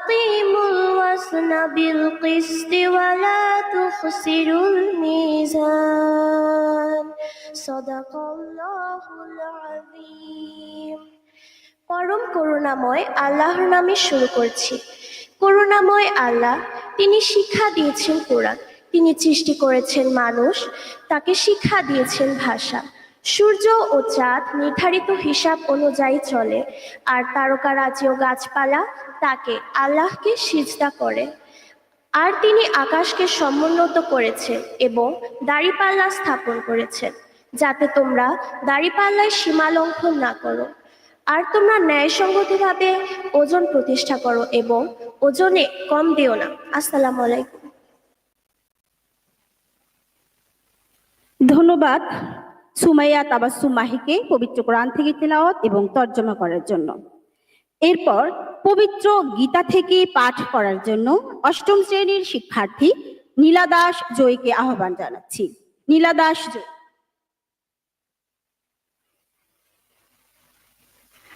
وأقيموا الوزن بالقسط ولا تخسروا الميزان صدق الله العظيم পরম করুণাময় আল্লাহর নামে শুরু করছি করুণাময় আল্লাহ তিনি শিক্ষা দিয়েছেন কোরআন তিনি সৃষ্টি করেছেন মানুষ তাকে শিক্ষা দিয়েছেন ভাষা সূর্য ও চাঁদ নির্ধারিত হিসাব অনুযায়ী চলে, আর তারকারাজি ও গাছপালা, তাকে আল্লাহকে সিজদা করে। আর তিনি আকাশকে সমুন্নত করেছেন এবং দাড়িপাল্লা স্থাপন করেছেন যাতে তোমরা দাড়িপাল্লায় সীমা লঙ্ঘন না করো। আর তোমরা ন্যায়সঙ্গতভাবে ওজন প্রতিষ্ঠা করো এবং ওজনে কম দিও না। আসসালামু আলাইকুম। ধন্যবাদ। সুমাইয়া তাবাসুম মাহিকে পবিত্র কোরআন থেকে তেলাওয়াত এবং তর্জমা করার জন্য। এরপর পবিত্র গীতা থেকে পাঠ করার জন্য অষ্টম শ্রেণির শিক্ষার্থী নীলা দাস জয়কে আহ্বান জানাচ্ছি। নীলা দাস জয়।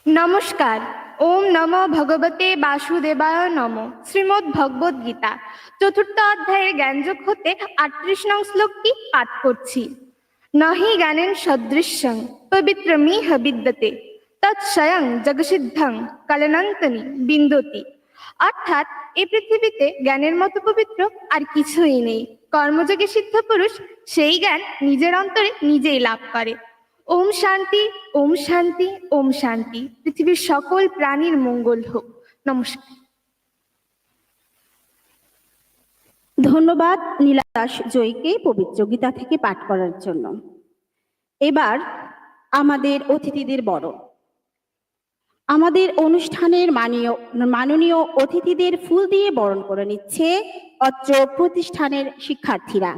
নমস্কার। ওম নম ভগবতে বাসুদেবায় নম। শ্রীমদ্ ভগবদ গীতা চতুর্থ অধ্যায়ের জ্ঞানযোগ হতে আটত্রিশ নং শ্লোকটি পাঠ করছি। নহি জ্ঞানেন সদৃশ্যং, পবিত্রমিহ বিদ্যতে তৎস্বয়ং জগসিদ্ধং, কালনন্তনি বিন্দতি। অর্থাৎ এই পৃথিবীতে জ্ঞানের মতো পবিত্র আর কিছুই নেই। কর্মযোগে সিদ্ধ পুরুষ সেই জ্ঞান নিজের অন্তরে নিজেই লাভ করে। ওম শান্তি ওম শান্তি ওম শান্তি। পৃথিবীর সকল প্রাণীর মঙ্গল হোক। নমস্কার। ধন্যবাদ নীলা দাস জয়কে পবিত্র গীতা থেকে পাঠ করার জন্য। এবার আমাদের অতিথিদের বড় আমাদের অনুষ্ঠানের মানীয়, মাননীয় অতিথিদের ফুল দিয়ে বরণ করে নিচ্ছে অত্র প্রতিষ্ঠানের শিক্ষার্থীরা।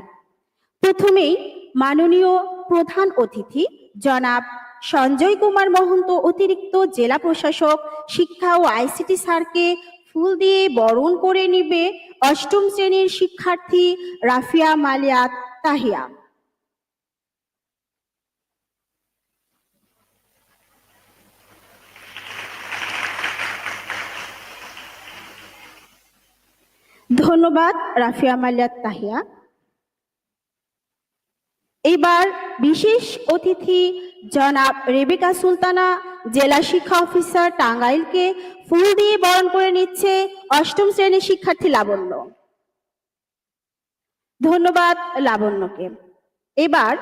প্রথমেই মাননীয় প্রধান অতিথি জনাব সঞ্জয় কুমার মহন্ত, অতিরিক্ত জেলা প্রশাসক, শিক্ষা ও আইসিটি স্যারকে ফুল দিয়ে বরণ করে নিবে অষ্টম শ্রেণির শিক্ষার্থী রাফিয়া মালিয়াত তাহিয়া। ধন্যবাদ রাফিয়া মালিয়াত তাহিয়া। এবার বিশেষ অতিথি জনাব রেবেকা সুলতানা, জেলা শিক্ষা অফিসার টাঙ্গাইলকে ফুল দিয়ে বরণ করে নিচ্ছে অষ্টম শ্রেণির শিক্ষার্থী লাবণ্য। ধন্যবাদ লাবণ্যকে। এবার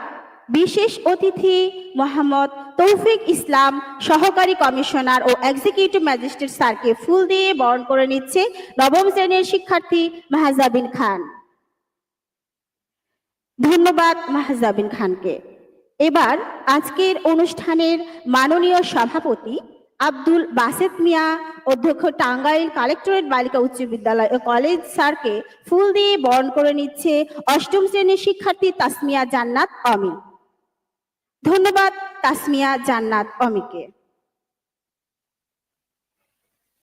বিশেষ অতিথি মোহাম্মদ তৌফিক ইসলাম, সহকারী কমিশনার ও এক্সিকিউটিভ ম্যাজিস্ট্রেট স্যারকে ফুল দিয়ে বরণ করে নিচ্ছে নবম শ্রেণির শিক্ষার্থী মাহাজাবিন খান। ধন্যবাদ মাহজাবিন খানকে। এবার আজকের অনুষ্ঠানের মাননীয় সভাপতি আব্দুল বাসেত মিয়া, অধ্যক্ষ টাঙ্গাইল কালেক্টরেট বালিকা উচ্চ বিদ্যালয় ও কলেজ স্যারকে ফুল দিয়ে বরণ করে নিচ্ছে অষ্টম শ্রেণির শিক্ষার্থী তাসমিয়া জান্নাত অমি। ধন্যবাদ তাসমিয়া জান্নাত অমিকে।